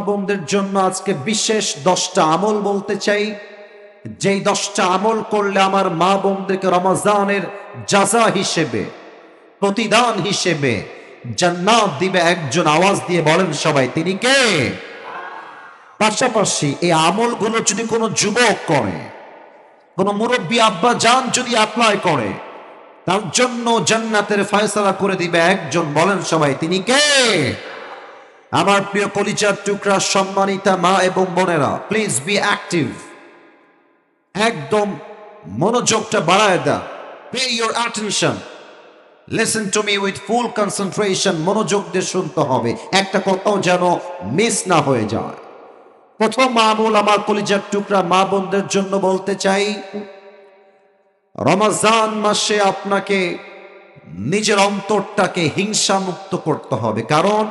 বোনদের জন্য আজকে বিশেষ দশটা আমল বলতে চাই। যেই দশটা আমল করলে আমার মা বোনদেরকে রমাজানের যাজা হিসেবে, প্রতিদান হিসেবে জান্নাত দিবে একজন আওয়াজ দিয়ে বলেন সবাই, তিনি কে? পাশাপাশি এই আমলগুলো যদি কোনো যুবক করে, কোনো মুরব্বী আব্বা যান যদি অ্যাপ্লাই করে, তার জন্য জান্নাতের ফয়সালা করে দিবে একজন, বলেন সবাই, তিনি কে? আমার প্রিয় কলিজার টুকরা সম্মানিতা মা এবং বোনেরা প্লিজ বি অ্যাক্টিভ একদম মনোযোগটা বাড়ায় the pay your attention listen to me with full concentration মনোযোগ দিয়ে শুনতে হবে। একটা কথাও যেন মিস না হয়ে যায়। প্রথম মামুল আমার কলিজার টুকরা মা বোনদের জন্য বলতে চাই, রমাজান মাসে আপনাকে নিজের অন্তরটাকে হিংসা মুক্ত করতে হবে। কারণ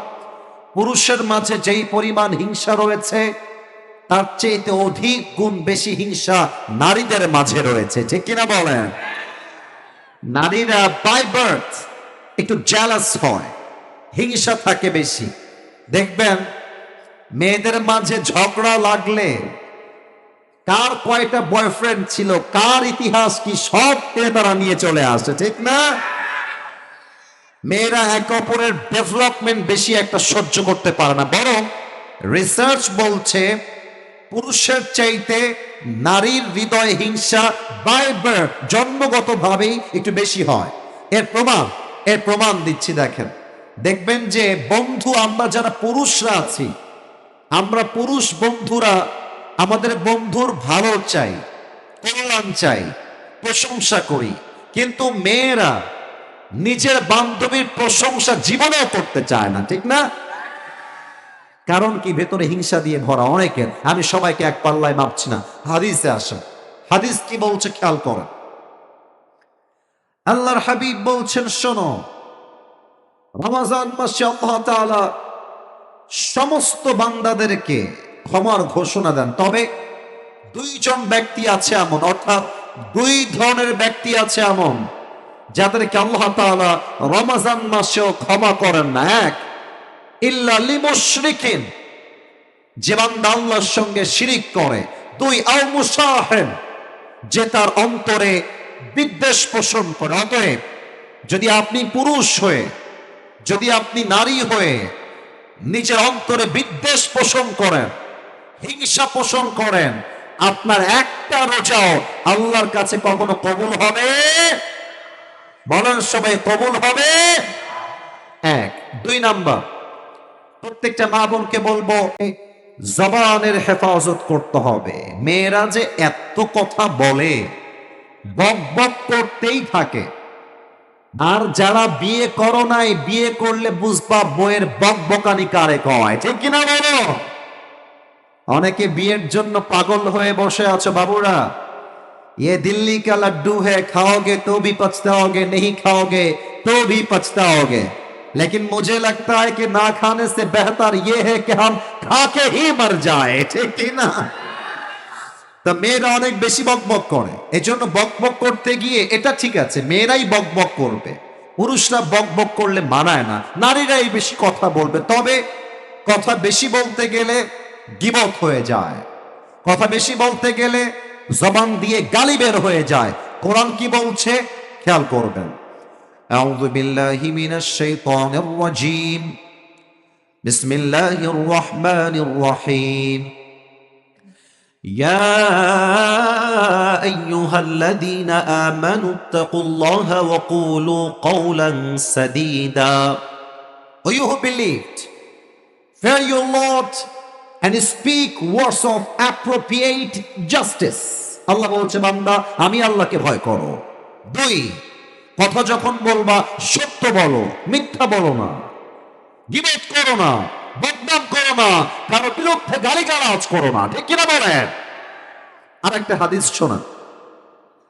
পুরুষের মাঝে যেই পরিমাণ হিংসা রয়েছে, তার চেয়েতে অধিক গুণ বেশি হিংসা নারীদের মাঝে রয়েছে। ঠিক কিনা বলেন? নারীরা বাই বার্থ একটু জ্যালাস হয়, হিংসা থাকে বেশি। দেখবেন, মেয়েদের মাঝে ঝগড়া লাগলে কার কয়টা বয়ফ্রেন্ড ছিল, কার ইতিহাস কি সব তারা নিয়ে চলে আসে, ঠিক না? মেয়েরা এক অপরের ডেভেলপমেন্ট বেশি একটা সহ্য করতে পারে না। বরং রিসার্চ বলছে, পুরুষের চাইতে নারীর হৃদয় হিংসা বাই বার্থ জন্মগতভাবেই একটু বেশি হয়। এর প্রমাণ এর প্রমাণ দিচ্ছি দেখেন। দেখবেন যে বন্ধু, আমরা যারা পুরুষরা আছি, আমরা পুরুষ বন্ধুরা আমাদের বন্ধুর ভালো চাই, কল্যাণ চাই, প্রশংসা করি। কিন্তু মেয়েরা নিজের বান্ধবীর প্রশংসা জীবনেও করতে চায় না, ঠিক না? কারণ কি? ভেতরে হিংসা দিয়ে ভরা অনেকের। আমি সবাইকে এক পাল্লায় মাপছি না। হাদিসে আসা। হাদিস কি বলছে খেয়াল করেন। আল্লাহর হাবিব বলছেন, শোনো, রমাজান মাসে আল্লাহ সমস্ত বান্দাদেরকে ক্ষমার ঘোষণা দেন। তবে দুইজন ব্যক্তি আছে এমন, অর্থাৎ দুই ধরনের ব্যক্তি আছে এমন। যাদেরকে আল্লাহ তাআলা রমাজান মাসেও ক্ষমা করেন না, এক। ইল্লা লিমুশরিকিন, যে বান্দা আল্লাহর সঙ্গে শিরিক করে। দুই, আও যে তার অন্তরে বিদ্বেষ পোষণ করে। অতএব, যদি আপনি পুরুষ হয়ে, যদি আপনি নারী হয়ে নিজের অন্তরে বিদ্বেষ পোষণ করেন, হিংসা পোষণ করেন, আপনার একটা রোজাও আল্লাহর কাছে কখনো কবুল হবে? বলেন সবাই, কবুল হবে? এক। দুই নাম্বার, প্রত্যেকটা মা বোনকে বলব জবানের হেফাজত করতে হবে। মেয়েরা যে এত কথা বলে, বক বক করতেই থাকে। আর যারা বিয়ে করো নাই, বিয়ে করলে বুঝবা বইয়ের বক বকানি কারে কয়। ঠিক কিনা বলো? অনেকে বিয়ের জন্য পাগল হয়ে বসে আছো বাবুরা। ये दिल्ली का लड्डू है खाओगे तो भी पछताओगे नहीं खाओगे तो भी पछताओगे लेकिन मुझे लगता है कि ना खाने से बेहतर ये है कि हम खा के ही मर जाए ठीक है ना তা মেয়েরা অনেক বেশি বকবক করে এজন্য বকবক করতে গিয়ে এটা ঠিক আছে মেয়েরাই বকবক করবে পুরুষরা বকবক করলে মানায় না নারীরাই বেশি কথা বলবে তবে কথা বেশি বলতে গেলে গিবত হয়ে যায় কথা বেশি বলতে গেলে জবান দিয়ে গালি বের হয়ে যায় কোরআন কি বলছে খেয়াল করবেন أعوذ بالله من الشيطان الرجيم بسم الله الرحمن الرحيم يا أيها الذين آمنوا اتقوا الله وقولوا قولا سديدا O you who believed, fear your Lord and speak words of appropriate justice. আল্লাহ বলছে, বান্দা, আমি আল্লাহকে ভয় করো। দুই, কথা যখন বলবা, সত্য বলো, মিথ্যা বলো না। গিবত করো না, বদনাম করো না, কারও বিরুদ্ধে গালিগালাজ করো না, ঠিক কিনা বলেন? আর একটা হাদিস শোনা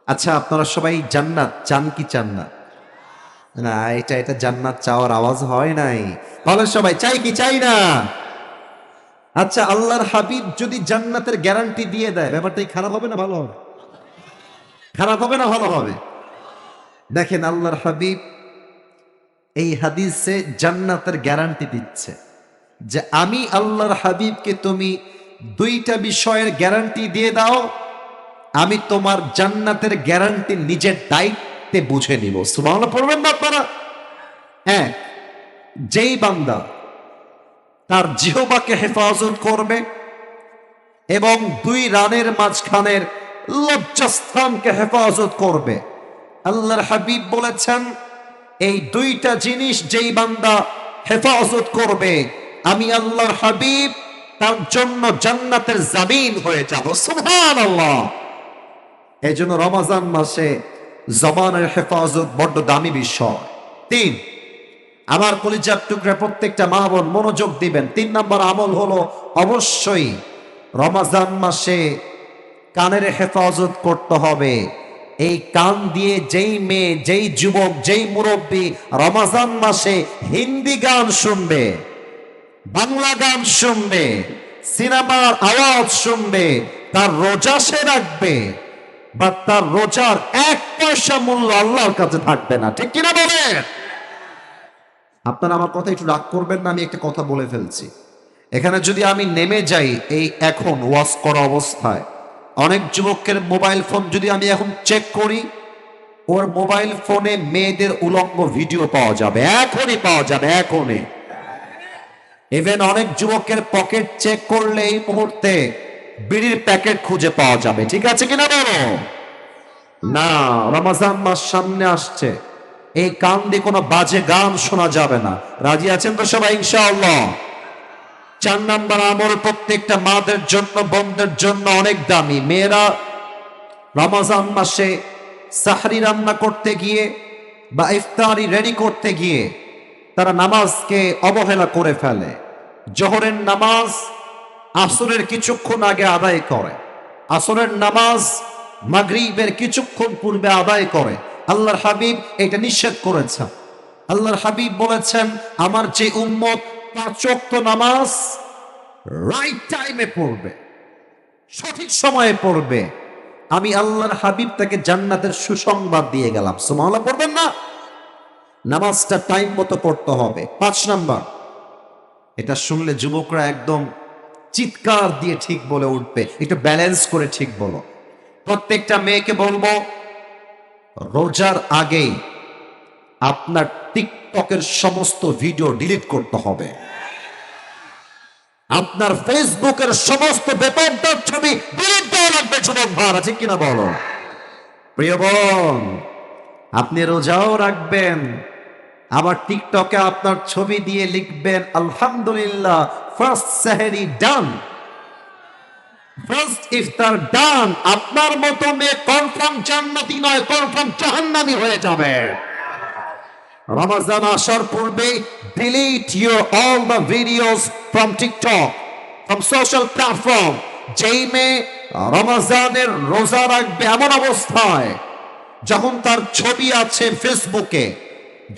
আচ্ছা আপনারা সবাই জান্নাত, চান কি চান না? না, এটা এটা জান্নাত চাওয়ার আওয়াজ হয় নাই। বলেন সবাই চাই কি চাই না? আচ্ছা আল্লাহর হাবিব যদি জান্নাতের গ্যারান্টি দিয়ে দেয় ব্যাপারটাই খারাপ হবে না ভালো হবে? খারাপ হবে না ভালো হবে? দেখেন, আল্লাহর হাবিব এই হাদিসে জান্নাতের গ্যারান্টি দিচ্ছে যে আমি আল্লাহর হাবিবকে তুমি দুইটা বিষয়ের গ্যারান্টি দিয়ে দাও, আমি তোমার জান্নাতের গ্যারান্টি নিজের দায়িত্বে বুঝে নিব। সুবহানাল্লাহ, পড়বেন না আপনারা? হ্যাঁ যেই বান্দা তার জিহবাকে হেফাজত করবে এবং দুই রানের মাঝখানের লজ্জাস্থানকে হেফাজত করবে। আল্লাহর হাবিব বলেছেন, এই দুইটা জিনিস যেই বান্দা হেফাজত করবে, আমি আল্লাহর হাবিব তার জন্য জান্নাতের জামিন হয়ে যাব। সুহান আল্লাহ এই জন্য রমাজান মাসে জবানের হেফাজত বড্ড দামি বিষয়। তিন আমার কলিজার টুকরা প্রত্যেকটা মা বোন মনোযোগ দিবেন। তিন নম্বর আমল হলো অবশ্যই রমাজান মাসে কানের হেফাজত করতে হবে। এই কান দিয়ে যেই মেয়ে, যেই যুবক, যেই মুরব্বী রমাজান মাসে হিন্দি গান শুনবে, বাংলা গান শুনবে, সিনেমার আওয়াজ শুনবে, তার রোজা সে রাখবে, বা তার রোজার এক পয়সা মূল্য আল্লাহর কাছে থাকবে না। ঠিক কিনা বলেন? আপনারা আমার কথা একটু রাগ করবেন না, আমি একটা কথা বলে ফেলছি। এখানে যদি আমি নেমে যাই এই এখন ওয়াশ করা অবস্থায়, অনেক যুবকের মোবাইল ফোন যদি আমি এখন চেক করি, ওর মোবাইল ফোনে মেয়েদের উলঙ্গ ভিডিও পাওয়া যাবে, এখনই পাওয়া যাবে, এখনই। ইভেন অনেক যুবকের পকেট চেক করলে এই মুহূর্তে বিড়ির প্যাকেট খুঁজে পাওয়া যাবে, ঠিক আছে কিনা বলো? না, রমাজান মাস সামনে আসছে। এই কান দিয়ে কোনো বাজে গান শোনা যাবে না। রাজি আছেন তো সবাই, ইনশাআল্লাহ? চার নাম্বার আমল প্রত্যেকটা মাদের জন্য বোনদের জন্য অনেক দামি। মেয়েরা রমাজান মাসে সাহারি রান্না করতে গিয়ে বা ইফতারি রেডি করতে গিয়ে তারা নামাজকে অবহেলা করে ফেলে। জোহরের নামাজ আসরের কিছুক্ষণ আগে আদায় করে। আসরের নামাজ মাগরিবের কিছুক্ষণ পূর্বে আদায় করে। আল্লাহর হাবিব এটা নিষেধ করেছেন। আল্লাহর হাবিব বলেছেন, আমার যে উম্মত পাঁচক্ত নামাজ রাইট টাইমে পড়বে, সঠিক সময়ে পড়বে। আমি আল্লাহর হাবিব তাকে জান্নাতের সুসংবাদ দিয়ে গেলাম। সুমাল্লাহ পড়বেন না। নামাজটা টাইম মতো পড়তে হবে। পাঁচ নাম্বার, এটা শুনলে যুবকরা একদম চিৎকার দিয়ে ঠিক বলে উঠবে। একটু ব্যালেন্স করে ঠিক বলো। প্রত্যেকটা মেয়েকে বলব রোজার আগেই আপনার টিকটকের সমস্ত ভিডিও ডিলিট করতে হবে। আপনার ফেসবুকের সমস্ত বেতনটার ছবি ডিলিট দেওয়া লাগবে ভার আছে কিনা বলো? প্রিয় বোন, আপনি রোজাও রাখবেন, আবার টিকটকে আপনার ছবি দিয়ে লিখবেন, আলহামদুলিল্লাহ ফার্স্ট সেহেরি ডান ফার্স্ট ইফতার ডান আপনার মতো মেয়ে কনফার্ম জান্নাতি নয় কনফার্ম জাহান্নামি হয়ে যাবে। রমাজান আসার পূর্বে delete your all the videos from TikTok from social platform যেই মেয়ে রোজা রাখবে এমন অবস্থায়, যখন তার ছবি আছে ফেসবুকে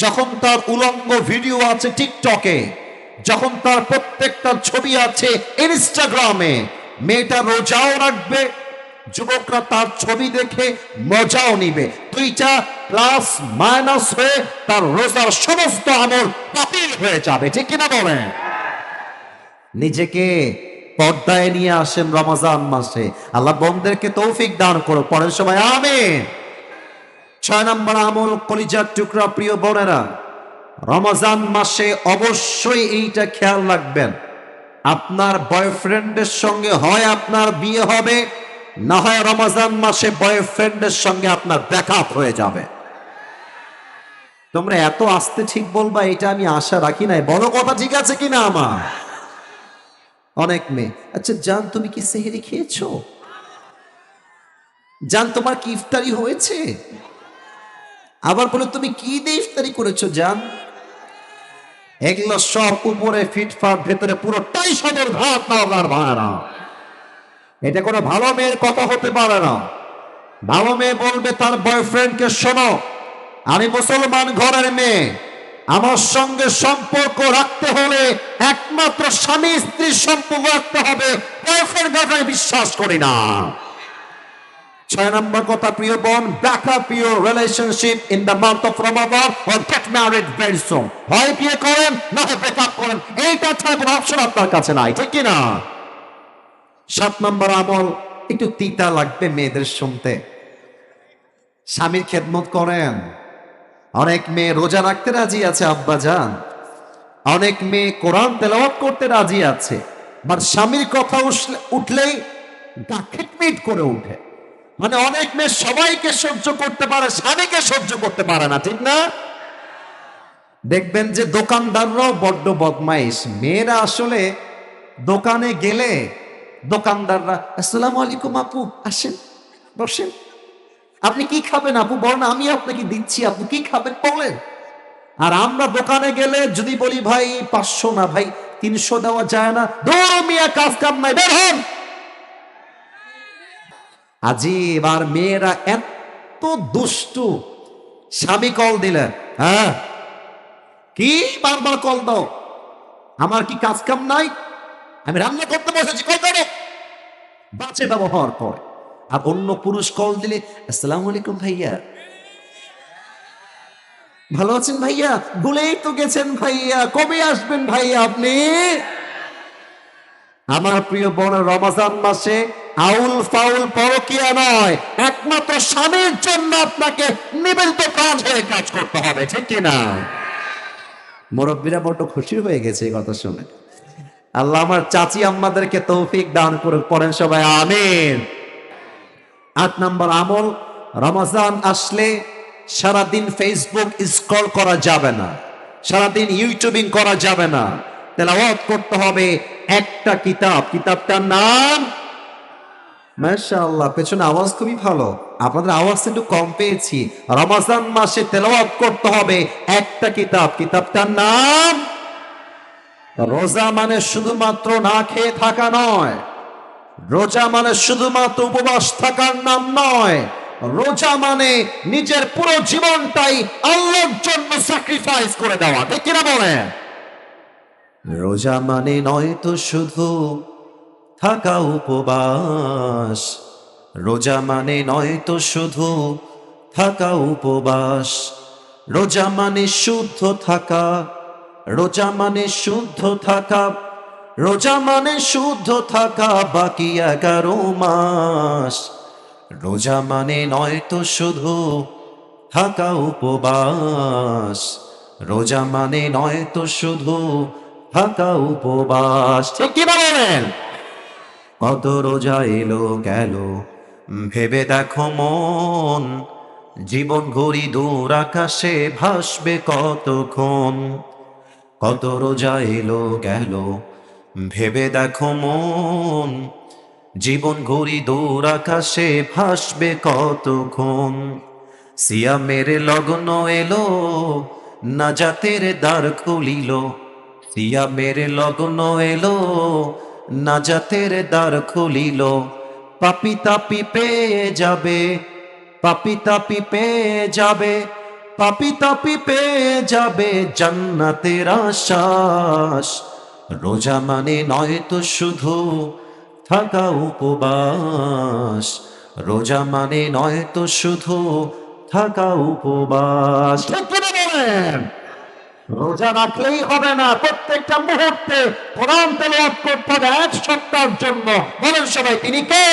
যখন তার উলঙ্গ ভিডিও আছে টিকটকে যখন তার প্রত্যেকটা ছবি আছে ইনস্টাগ্রামে মেয়েটা রোজাও রাখবে, যুবকরা তার ছবি দেখে মজাও নিবে। দুইটা প্লাস মাইনাস হয়ে তার রোজার সমস্ত আমল বাতিল হয়ে যাবে, ঠিক কিনা বলেন? নিজেকে পর্দায় নিয়ে আসেন রমাজান মাসে। আল্লাহ বন্ধেরকে তৌফিক দান করো পরের সময় আমিন। ছয় নম্বর আমল, কলিজার টুকরা, প্রিয় বোনেরা, রমাজান মাসে অবশ্যই এইটা খেয়াল রাখবেন। আপনার বয়ফ্রেন্ডের সঙ্গে হয় আপনার বিয়ে হবে, না হয় রমাজান মাসে বয়ফ্রেন্ডের সঙ্গে আপনার দেখা হয়ে যাবে। তোমরা এত আসতে ঠিক বলবা, এটা আমি আশা রাখি নাই। বড় কথা ঠিক আছে কিনা আমার? অনেক মেয়ে আচ্ছা জান, তুমি কি সেহেরি খেয়েছো? জান, তোমার কি ইফতারি হয়েছে? আবার বলে, তুমি কি দিয়ে ইফতারি করেছ, জান? এগুলো সব উপরে ফিটফাট ভেতরে পুরোটাই সদর না আপনার ভাড়া এটা কোনো ভালো মেয়ের কথা হতে পারে না। ভালো মেয়ে বলবে তার বয়ফ্রেন্ডকে শোনো, আমি মুসলমান ঘরের মেয়ে। আমার সঙ্গে সম্পর্ক রাখতে হলে একমাত্র স্বামী স্ত্রীর সম্পর্ক রাখতে হবে। বয়ফ্রেন্ড গার্লফ্রেন্ড বিশ্বাস করি না। ছয় নম্বর কথা, প্রিয় বোন back up your relationship in the month of Ramadan or get married very soon হয় বিয়ে করেন, না হয় ব্রেক আপ করেন, এইটা ছাড়া কোনো অপশন আপনার কাছে নাই, ঠিক কি না? সাত নম্বর আমল, একটু তিতা লাগবে মেয়েদের শুনতে। স্বামীর খেদমত করেন। অনেক মেয়ে রোজা রাখতে রাজি আছে, আব্বা যান। অনেক মেয়ে কোরআন তেলাওয়াত করতে রাজি আছে। বাট স্বামীর কথা উঠলেই গা খিটমিট করে উঠে মানে অনেক মেয়ে সবাইকে সহ্য করতে পারে, স্বামীকে সহ্য করতে পারে না, ঠিক না? দেখবেন যে দোকানদাররাও বড্ড বদমাইশ। মেয়েরা আসলে দোকানে গেলে দোকানদাররা, আসসালামু আলাইকুম আপু, আসেন, বসেন। আপনি কি খাবেন আপু? বলেন আমি আপনাকে দিচ্ছি, আপনি কি খাবেন বলেন? আর আমরা দোকানে গেলে যদি বলি, ভাই, পাঁচশো না ভাই, তিনশো দেওয়া যায় না। দৌড় মিয়া, কাজ কাম নাই, বের হন! আজি এবার মেয়েরা এত দুষ্টু। স্বামী কল দিলেন হ্যাঁ কি বারবার কল দাও? আমার কি কাজ কাম নাই? আমি রান্না করতে বসেছি কল করো বাঁচে ব্যবহার করে। আর অন্য পুরুষ কল দিলে, আসসালামু আলাইকুম ভাইয়া। ভালো আছেন ভাইয়া? ভুলেই তো গেছেন ভাইয়া, কবে আসবেন ভাইয়া আপনি? আমার প্রিয় বোন, রমাজান মাসে আউল ফাউল পরকিয়া নয়, একমাত্র স্বামীর জন্য আপনাকে নিবেদিত কাজ হয়ে কাজ করতে হবে, ঠিক কিনা মুরব্বীরা বড্ড খুশি হয়ে গেছে এই কথা শুনে। আল্লাহ আমার চাচি আম্মাদেরকে তৌফিক দান করে পড়েন সবাই, আমিন। আট নম্বর আমল, রমাজান আসলে সারাদিন ফেসবুক স্ক্রল করা যাবে না, সারাদিন ইউটিউবিং করা যাবে না, তেলাওয়াত করতে হবে একটা কিতাব। কিতাবটার নাম? মাশাআল্লাহ, পেছনে আওয়াজ খুবই ভালো। আপনাদের আওয়াজ একটু কম পেয়েছি। রমাজান মাসে তেলাওয়াত করতে হবে একটা কিতাব। কিতাবটার নাম? রোজা মানে শুধুমাত্র না খেয়ে থাকা নয়। রোজা মানে শুধুমাত্র উপবাস থাকার নাম নয়। রোজা মানে নিজের পুরো জীবনটাই আল্লাহর জন্য স্যাক্রিফাইস করে দেওয়া। ঠিক কিনা বলেন? রোজা মানে নয় তো শুধু থাকা উপবাস। রোজা মানে নয় তো শুধু থাকা উপবাস। রোজা মানে শুদ্ধ থাকা। রোজা মানে শুদ্ধ থাকা। রোজা মানে শুদ্ধ থাকা বাকি এগারো মাস। রোজা মানে নয় তো শুধু থাকা উপবাস। রোজা মানে নয় তো শুধু থাকা উপবাস। ঠিক কি বলেন? কত রোজা এলো, গেল। ভেবে দেখো মন, জীবন ঘড়ি দূর আকাশে ভাসবে কতক্ষণ? কত রোজা এলো, গেল। ভেবে দেখো মন, জীবন ঘড়ি দূর আকাশে ভাসবে কতক্ষণ? সিয়ামের লগ্ন এলো না জাতের দ্বার খুলিল। সিয়ামের লগ্ন এলো না জাতের দ্বার খুলিল। পাপি তাপি পেয়ে যাবে, পাপি তাপি পেয়ে যাবে, পাপি তাপি পেয়ে যাবে জান্নাতের আশ্বাস। রোজা মানে নয় তো শুধু থাকা উপবাস। রোজা মানে নয় তো শুধু থাকা উপবাস? রোজা রাখলেই হবে না। প্রত্যেকটা মুহূর্তে কোরআন তেলাওয়াত করতে হবে এক সপ্তাহের জন্য। বলেন সবাই, তিনি কে?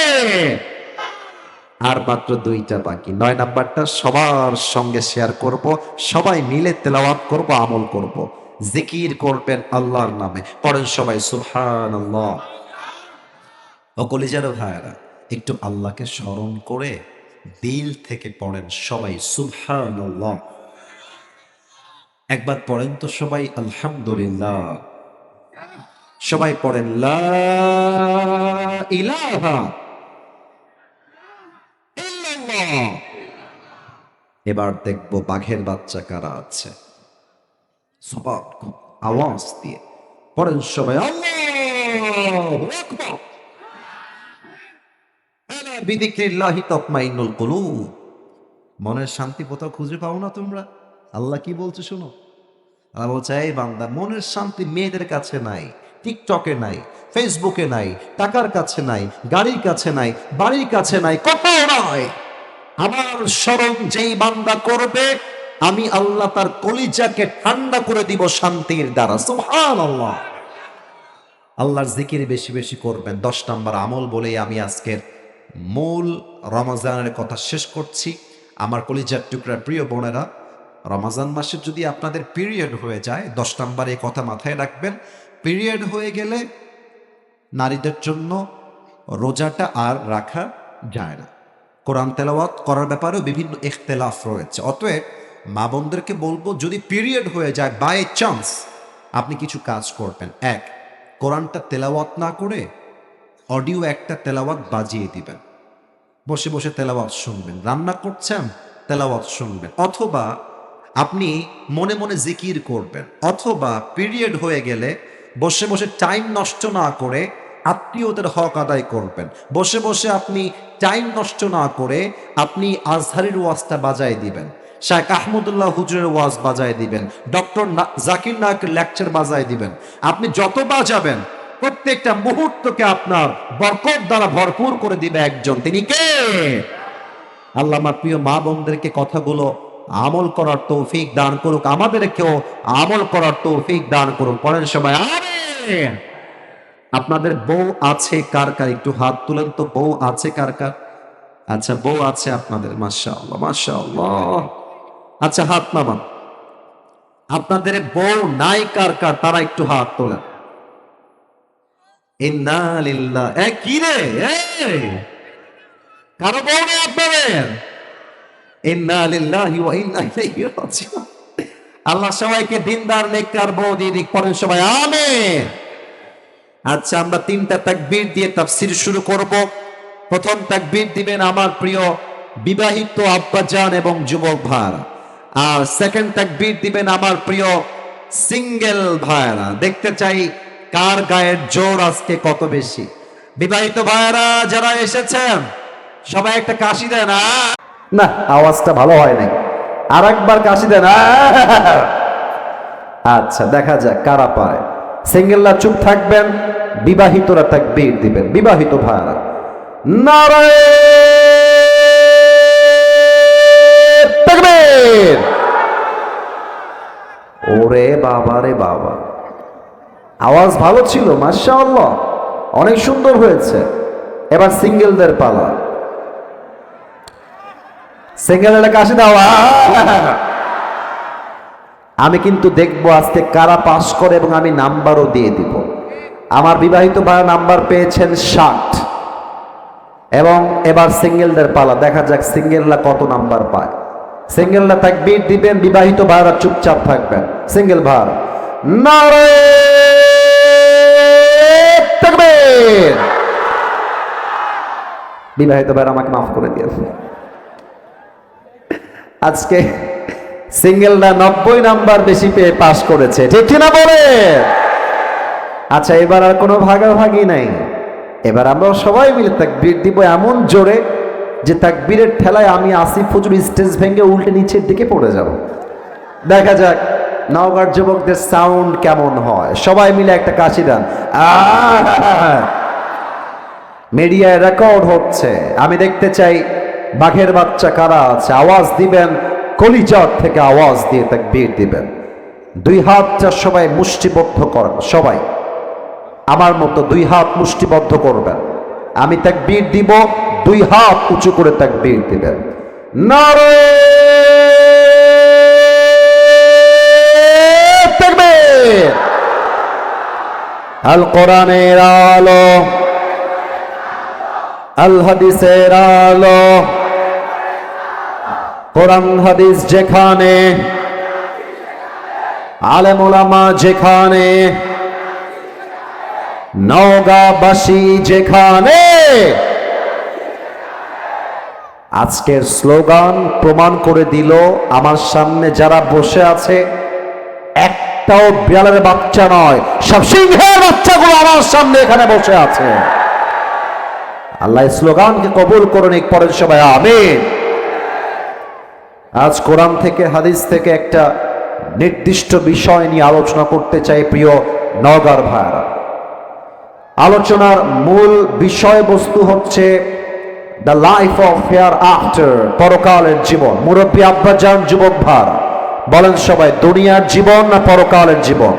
আর মাত্র দুইটা বাকি। নয় নাম্বারটা, সবার সঙ্গে শেয়ার করব, সবাই মিলে তেলাওয়াত করব, আমল করব। জিকির করবেন আল্লাহর নামে। পড়েন সবাই সুবহান আল্লাহ অকলিজার ভাইরা একটু আল্লাহকে স্মরণ করে দিল থেকে পড়েন সবাই সুবহান আল্লাহ একবার পড়েন তো সবাই, আলহামদুলিল্লাহ। সবাই পড়েন এবার দেখব বাঘের বাচ্চা কারা আছে। আওয়াজ দিয়ে। পড়েন সবাই আলা বিযিকরিল্লাহি তাতমাইন্নুল মনের শান্তি কোথাও খুঁজে পাও না তোমরা? আল্লাহ কি বলছে শোনো? আল্লাহ বলছে, এই বান্দা, মনের শান্তি মেয়েদের কাছে নাই, টিকটকে নাই, ফেসবুকে নাই, টাকার কাছে নাই, গাড়ির কাছে নাই, বাড়ির কাছে নাই কোথাও নয়। আমার স্মরণ যেই বান্দা করবে, আমি আল্লাহ তার কলিজাকে ঠান্ডা করে দিব শান্তির দ্বারা। সুবহানাল্লাহ। আল্লাহর জিকির বেশি বেশি করবেন। দশ নম্বর আমল বলেই আমি আজকের মূল রমজানের কথা শেষ করছি। আমার কলিজার টুকরার প্রিয় বোনেরা রমজান মাসে যদি আপনাদের পিরিয়ড হয়ে যায়, দশ নম্বরে কথা মাথায় রাখবেন পিরিয়ড হয়ে গেলে নারীদের জন্য রোজাটা আর রাখা যায় না। কোরআন তেলাওয়াত করার ব্যাপারেও বিভিন্ন ইখতলাফ রয়েছে। অতএব মা বোনদেরকে বলব, যদি পিরিয়ড হয়ে যায় বাই চান্স আপনি কিছু কাজ করবেন। এক, কোরআনটা তেলাওয়াত না করে অডিও একটা তেলাওয়াত বাজিয়ে দিবেন। বসে বসে তেলাওয়াত শুনবেন। রান্না করছেন, তেলাওয়াত শুনবেন। অথবা আপনি মনে মনে জিকির করবেন। অথবা পিরিয়ড হয়ে গেলে বসে বসে টাইম নষ্ট না করে আত্মীয়দের হক আদায় করবেন। বসে বসে আপনি টাইম নষ্ট না করে আপনি আজহারির ওয়াজটা বাজায় দিবেন। শাহ আহমদুল্লাহ হুজুরের ওয়াজ বাজায় দিবেন। ডক্টর জাকির নায়কের লেকচার বাজায় দিবেন। আপনি যত বাজাবেন, প্রত্যেকটা মুহূর্তকে আপনার বরকত দ্বারা ভরপুর করে দিবে একজন। তিনি কে? আল্লাহ আমার প্রিয় মা বোনদেরকে কথাগুলো আমল করার তৌফিক দান করুক। আমাদেরকেও আমল করার তৌফিক দান করুক পরের সময় আপনাদের বউ আছে কার কার? একটু হাত তুলেন তো, বউ আছে কার কার? আচ্ছা বউ আছে আপনাদের মাসা আল্লাহ আচ্ছা হাত নামান। আপনাদের বউ নাই কার কার? তারা একটু হাত তোলেন। কি রে? কারও বউ নেই আপনাদের ইন্না লিল্লাহি ওয়া ইন্না ইলাইহি রাজিউন আল্লাহ সবাইকে দিনদার, নেককার, বউ দিয়ে দিক পড়েন সবাই, আমিন। আচ্ছা আমরা তিনটা তাকবীর দিয়ে তাফসীর শুরু করব। প্রথম তাকবীর দিবেন আমার প্রিয় বিবাহিত আব্বাজান এবং যুবক ভাইরা আর সেকেন্ড তাকবীর দিবেন আমার প্রিয় সিঙ্গেল ভাইরা দেখতে চাই কার গায়ের জোর আজকে কত বেশি। বিবাহিত ভাইরা যারা এসেছেন, সবাই একটা কাশি দেন! না, আওয়াজটা ভালো হয় নাই। আর একবার কাশি দেন আচ্ছা দেখা যাক কারা পায়। সিঙ্গেলরা চুপ থাকবেন, বিবাহিতরা তাকবীর দিবেন। বিবাহিত ভাইরা তাকবীর! ওরে বাবা রে বাবা। আওয়াজ ভালো ছিল, মাশাআল্লাহ। অনেক সুন্দর হয়েছে। এবার সিঙ্গেলদের পালা। সিঙ্গেল এলাকা আসে দেওয়া আমি কিন্তু দেখব আজকে কারা পাস করে এবং আমি নাম্বারও দিয়ে দিব। আমার বিবাহিত ভাইয়া নাম্বার পেয়েছেন ষাট। এবং এবার সিঙ্গেলদের পালা, দেখা যাক সিঙ্গেলরা কত নাম্বার পায়। সিঙ্গেলরা তাকবীর দিবেন, বিবাহিত ভাইরা চুপচাপ থাকবেন। সিঙ্গেল ভার তাকবীর বিবাহিত ভাইরা আমাকে মাফ করে দিয়েছে আজকে সিঙ্গেলরা নব্বই নাম্বার বেশি পেয়ে পাশ করেছে। ঠিক কিনা বলে? আচ্ছা এবার আর কোনো ভাগাভাগি নাই। এবার আমরা সবাই মিলে তাকবীর দিব এমন জোরে যে তাকবীরের ঠেলায় আমি আসিফ ফজুর স্টেজ ভেঙে উল্টে নিচের দিকে পড়ে যাব। দেখা যাক নওগাঁর যুবকদের সাউন্ড কেমন হয়। সবাই মিলে একটা কাশি দেন! মিডিয়ায় রেকর্ড হচ্ছে। আমি দেখতে চাই বাঘের বাচ্চা কারা আছে? আওয়াজ দিবেন, কলিজার থেকে আওয়াজ দিয়ে তাকবীর দিবেন। দুই হাতটা সবাই মুষ্টিবদ্ধ করেন সবাই। আমার মতো দুই হাত মুষ্টিবদ্ধ করবেন। আমি তাকবীর দিব, দুই হাত উঁচু করে তাকবীর দিবেন। নারে আল কোরআনের আলো, আল হাদিসের আলো। কোরআন হাদিস যেখানে, আলেমুলামা যেখানে, নওগাঁবাসী যেখানে। আজকের স্লোগান প্রমাণ করে দিল আমার সামনে যারা বসে আছে, একটাও বিড়ালের বাচ্চা নয়, সব সিংহের বাচ্চাগুলো আমার সামনে এখানে বসে আছে। আল্লাহ স্লোগানকে কবুল করুন এক পরের সবাই আমিন। আজ কোরআন থেকে, হাদিস থেকে একটা নির্দিষ্ট বিষয় নিয়ে আলোচনা করতে চাই প্রিয় নগার ভাইরা আলোচনার মূল বিষয়বস্তু হচ্ছে the life of hereafter পরকালের জীবন। মুরব্বী আব্বাজান, যুবক ভার, বলেন সবাই, দুনিয়ার জীবন না পরকালের জীবন?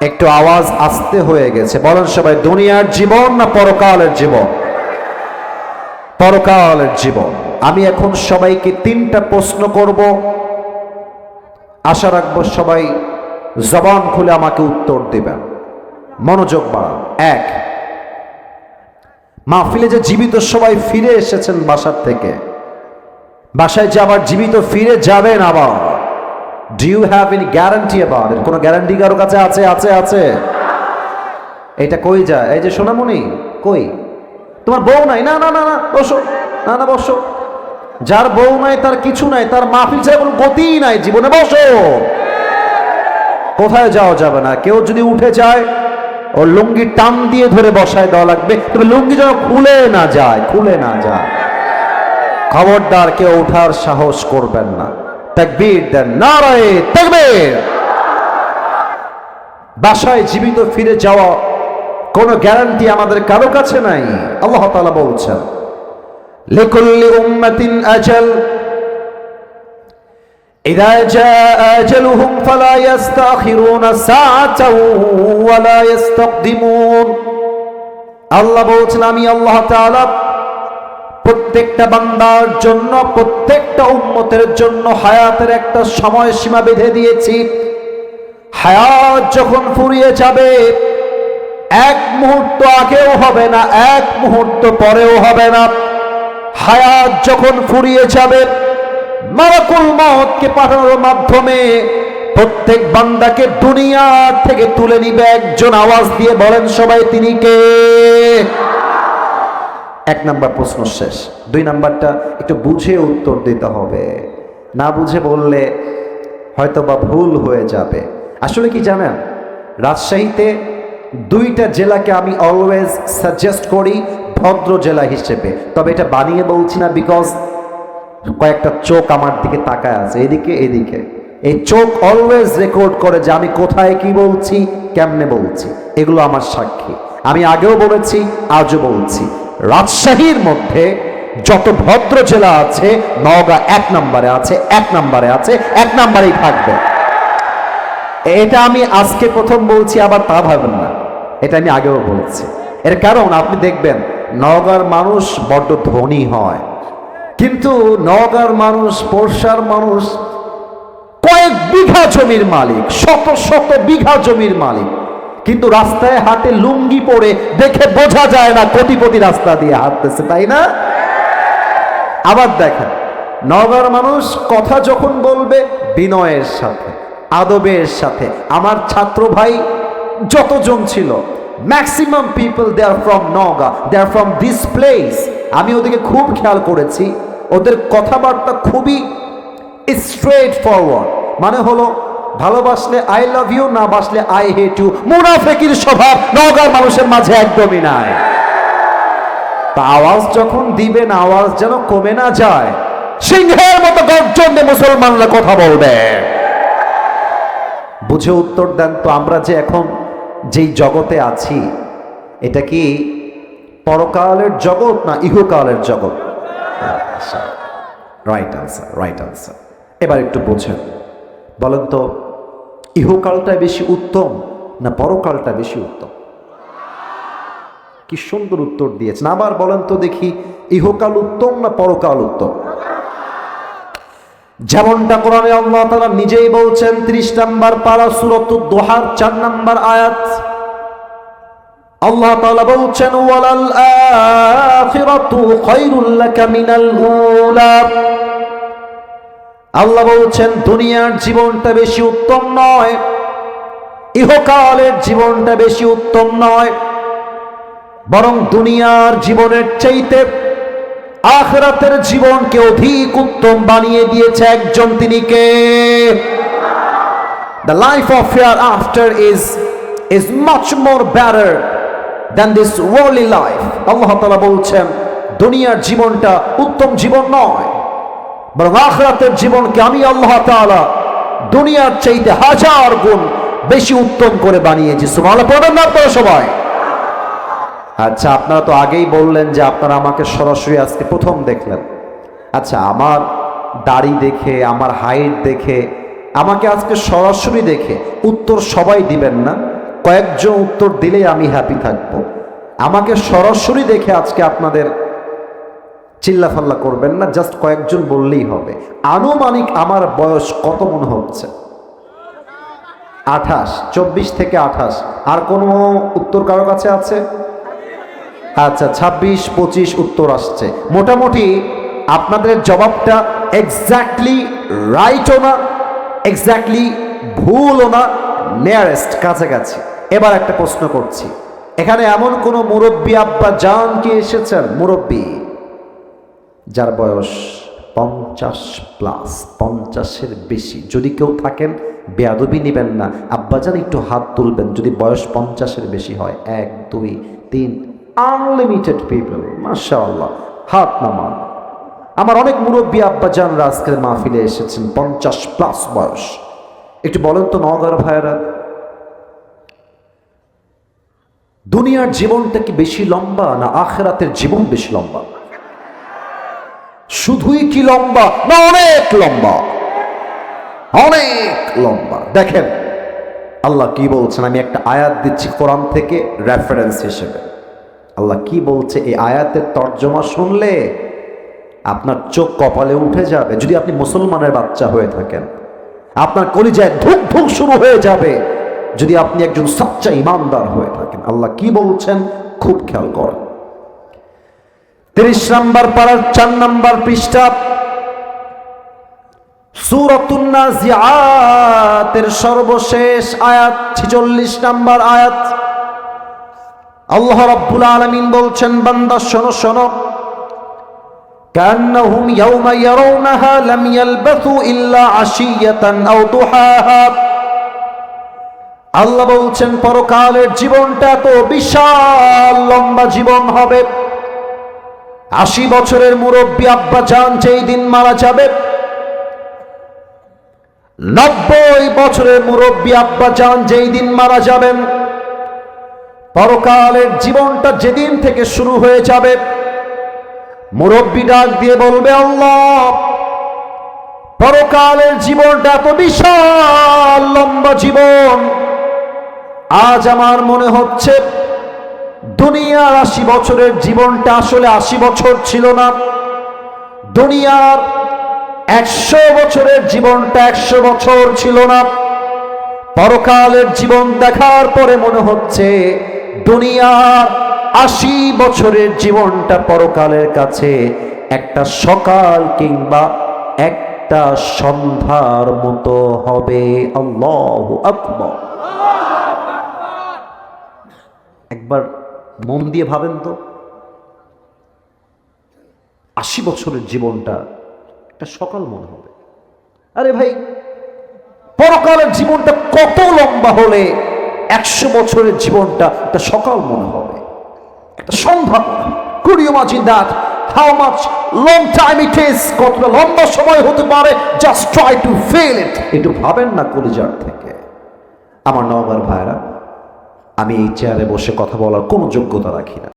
একটু আওয়াজ আস্তে হয়ে গেছে। বলেন সবাই, দুনিয়ার জীবন না পরকালের জীবন? পরকালের জীবন। আমি এখন সবাইকে তিনটা প্রশ্ন করব। আশা রাখব সবাই জবান খুলে আমাকে উত্তর দিবেন। মনোযোগ বাড়ান। এক, মাহফিলে যে জীবিত সবাই ফিরে এসেছেন বাসার থেকে, বাসায় যে আবার জীবিত ফিরে যাবেন আবার do you have any guarantee আবার কোনো গ্যারান্টি কারও কাছে আছে? আছে আছে। এটা কই যায়? এই যে সোনামণি, কই? তোমার বউ নাই? না না না না, বসো। না না, বসো। যার বউ নাই, তার কিছু নাই, তার মাহফিল ছাড়া কোনো গতিই নাই। জীবনে বসো। কোথায় যাওয়া যাবে না? কেউ যদি উঠে যায়, ও লুঙ্গি টান দিয়ে ধরে বসায় দেওয়া লাগবে। তবে লুঙ্গি যেন খুলে না যায়, খুলে না যায়। খবরদার কেউ ওঠার সাহস করবেন না। তাকবীর দেন, নারায়ে তাকবীর। বাসায় জীবিত ফিরে যাওয়া কোনো গ্যারান্টি আমাদের কারও কাছে নাই। আল্লাহ তাআলা বলছেন লিকুল্লি উম্মাতিন আজাল إذا جاء أجلهم فلا يستأخرون ساعة ولا يستقدمون আল্লাহ বলছেন আমি আল্লাহ তাআলা প্রত্যেকটা বান্দার জন্য প্রত্যেকটা উম্মতের জন্য হায়াতের একটা সময় সীমা বেঁধে দিয়েছি হায়াত যখন ফুরিয়ে যাবে এক মুহূর্ত আগেও হবে না এক মুহূর্ত পরেও হবে না হায়াত যখন ফুরিয়ে যাবে মারাকুল মতকে পাঠানোর মাধ্যমে প্রত্যেক বান্দাকে দুনিয়ার থেকে তুলে নিবে একজন আওয়াজ দিয়ে বলেন সবাই, তিনি কে? এক নাম্বার প্রশ্ন শেষ। দুই নাম্বারটা একটু বুঝে উত্তর দিতে হবে। না বুঝে বললে হয়তো বা ভুল হয়ে যাবে। আসলে কি জানেন, রাজশাহীতে দুইটা জেলাকে আমি অলওয়েজ সাজেস্ট করি ভদ্র জেলা হিসেবে। তবে এটা বানিয়ে বলছি না বিকজ কয়েকটা চোখ আমার দিকে তাকায় আছে। এদিকে এদিকে। এই চোখ অলওয়েজ রেকর্ড করে যে আমি কোথায় কি বলছি, কেমনে বলছি। এগুলো আমার সাক্ষী। আমি আগেও বলেছি, আজও বলছি। রাজশাহীর মধ্যে যত ভদ্র জেলা আছে, নওগাঁ এক নম্বরে আছে, এক নম্বরে আছে, এক নম্বরেই থাকবে। এটা আমি আজকে প্রথম বলছি, আবার তা ভাবেন না। এটা আমি আগেও বলেছি। এর কারণ, আপনি দেখবেন নওগাঁর মানুষ বড্ড ধনী হয়। কিন্তু নওগাঁর মানুষ পরশার মানুষ কয়েক বিঘা জমির মালিক, শত শত বিঘা জমির মালিক। কিন্তু রাস্তায় হাতে লুঙ্গি পরে দেখে বোঝা যায় না কোটিপতি রাস্তা দিয়ে হাঁটতেছে, তাই না? আবার দেখেন নগর মানুষ কথা যখন বলবে বিনয়ের সাথে, আদবের সাথে, আমার ছাত্র ভাই যতজন ছিল maximum people they are from Naga they are from this place আমি ওদেরকে খুব খেয়াল করেছি। ওদের কথাবার্তা খুবই স্ট্রেট ফরওয়ার্ড মানে হলো, ভালোবাসলে আই লাভ ইউ না বাসলে আই হেট ইউ মুনাফেকির স্বভাব নগার মানুষের মাঝে একদমই নাই। তা আওয়াজ যখন দিবেন আওয়াজ যেন কমে না যায়। সিংহের মতো গর্জন দিয়ে মুসলমানরা কথা বলবে। বুঝে উত্তর দেন তো, আমরা যে এখন যেই জগতে আছি, এটা কি পরকালের জগৎ না ইহকালের জগৎ? রাইট আনসার রাইট আনসার এবার একটু বোঝেন। বলেন তো, ইহকালটা বেশি উত্তম না পরকালটা বেশি উত্তম? কি সুন্দর উত্তর দিয়েছেন। আবার বলেন তো দেখি, ইহকাল উত্তম না পরকাল উত্তম? যেমনটা কোরআনে আল্লাহ তাআলা নিজেই বলছেন 30 নাম্বার পারা সূরাত দোহার চার নাম্বার আয়াত। আল্লাহ তাআলা বলছেন, ওয়ালাল আখিরাতু খায়রুল মিনাল উলা। আল্লাহ বলছেন, দুনিয়ার জীবনটা বেশি উত্তম নয়, ইহকালের জীবনটা বেশি উত্তম নয়, বরং দুনিয়ার জীবনের চাইতে আখরাতের জীবনকে অধিক উত্তম বানিয়ে দিয়েছে একজন তিনি কে? The life of hereafter is is much more better than this worldly life আল্লাহ তাআলা বলছেন, দুনিয়ার জীবনটা উত্তম জীবন নয়। বরং আখরাতের জীবনকে আমি আল্লাহ তাআলা দুনিয়ার চাইতে হাজার গুণ বেশি উত্তম করে বানিয়েছি। সুবহানাল্লাহ পড়বেন না আপনারা সবাই। আচ্ছা আপনারা তো আগেই বললেন যে আপনারা আমাকে সরাসরি আজকে প্রথম দেখলেন। আচ্ছা আমার দাড়ি দেখে, আমার হাইট দেখে, আমাকে আজকে সরাসরি দেখে উত্তর সবাই দিবেন না। কয়েকজন উত্তর দিলেই আমি হ্যাপি থাকব। আমাকে সরাসরি দেখে আজকে আপনাদের চিল্লাফাল্লা করবেন না জাস্ট কয়েকজন বললেই হবে। আনুমানিক আমার বয়স কত মনে হচ্ছে? আঠাশ, চব্বিশ থেকে আঠাশ। আর কোনো উত্তর কারও কাছে আছে? আচ্ছা ছাব্বিশ, পঁচিশ উত্তর আসছে। মোটামুটি আপনাদের জবাবটা এক্স্যাক্টলি রাইটও না এক্স্যাক্টলি ভুলও না নিয়ারেস্ট কাছাকাছি। এবার একটা প্রশ্ন করছি। এখানে এমন কোন মুরব্বী আব্বা জান কি এসেছেন? মুরব্বী, যার বয়স পঞ্চাশ প্লাস পঞ্চাশের বেশি। যদি কেউ থাকেন, বেয়াদবি নেবেন না। আব্বাজান একটু হাত তুলবেন। যদি বয়স পঞ্চাশের বেশি হয়, এক, দুই, তিন আনলিমিটেড পিপল মাশা আল্লাহ হাত নামান। আমার অনেক মুরব্বী আব্বাজানরা আজকের মাহফিলে এসেছেন, পঞ্চাশ প্লাস বয়স। একটু বলেন তো নগর ভাইয়েরা। দুনিয়ার জীবনটা কি বেশি লম্বা না আখেরাতের জীবন বেশি লম্বা? শুধুই কি লম্বা না অনেক লম্বা? অনেক লম্বা। দেখেন, আল্লাহ কি বলছেন? আমি একটা আয়াত দিচ্ছি কোরআন থেকে রেফারেন্স হিসেবে। আল্লাহ কি বলছে? এই আয়াতের তর্জমা শুনলে আপনার চোখ কপালে উঠে যাবে। যদি আপনি মুসলমানের বাচ্চা হয়ে থাকেন, আপনার কলিজায় ধুক ধুক শুরু হয়ে যাবে। যদি আপনি একজন সাচ্চা ইমানদার হয়ে থাকেন, আল্লাহ কি বলছেন? খুব খেয়াল করেন। তিরিশ নাম্বার পাড়ার চার নাম্বার পৃষ্ঠা সুরতুন্নাজিয়াতের সর্বশেষ আয়াত, ছিচল্লিশ নাম্বার আয়াত। আল্লাহ রাব্বুল আলামিন বলছেন বান্দা শোনো শোনো كأنهم يوم يرونها لم يلبثوا إلا عشية أو ضحاها আল্লাহ বলছেন পরকালের জীবনটা তো বিশাল লম্বা জীবন হবে আশি বছরের মুরব্বী আব্বা যান যেই দিন মারা যাবে নব্বই বছরের মুরব্বী আব্বা যান যেই দিন মারা যাবেন পরকালের জীবনটা যেদিন থেকে শুরু হয়ে যাবে, মুরব্বী ডাক দিয়ে বলবে, আল্লাহ, পরকালের জীবনটা এত বিশাল লম্বা জীবন। আজ আমার মনে হচ্ছে, দুনিয়ার আশি বছরের জীবনটা আসলে আশি বছর ছিল না। দুনিয়ার একশো বছরের জীবনটা একশো বছর ছিল না। পরকালের জীবন দেখার পরে মনে হচ্ছে দুনিয়ার আশি বছরের জীবনটা পরকালের কাছে, একটা সকাল কিংবা একটা সন্ধ্যার মতো হবে। একবার মন দিয়ে ভাবেন তো, আশি বছরের জীবনটা একটা সকাল মনে হবে। আরে ভাই, পরকালের জীবনটা কত লম্বা হলে একশো বছরের জীবনটা একটা সকাল মনে হবে। একটা সন্ধ্যা। Could you imagine how much long time it is কতটা লম্বা সময় হতে পারে? Just try to feel it একটু ভাবেন না কলিজার থেকে। আমার নবার ভাইরা, আমি এই চেয়ারে বসে কথা বলার কোনো যোগ্যতা রাখি না।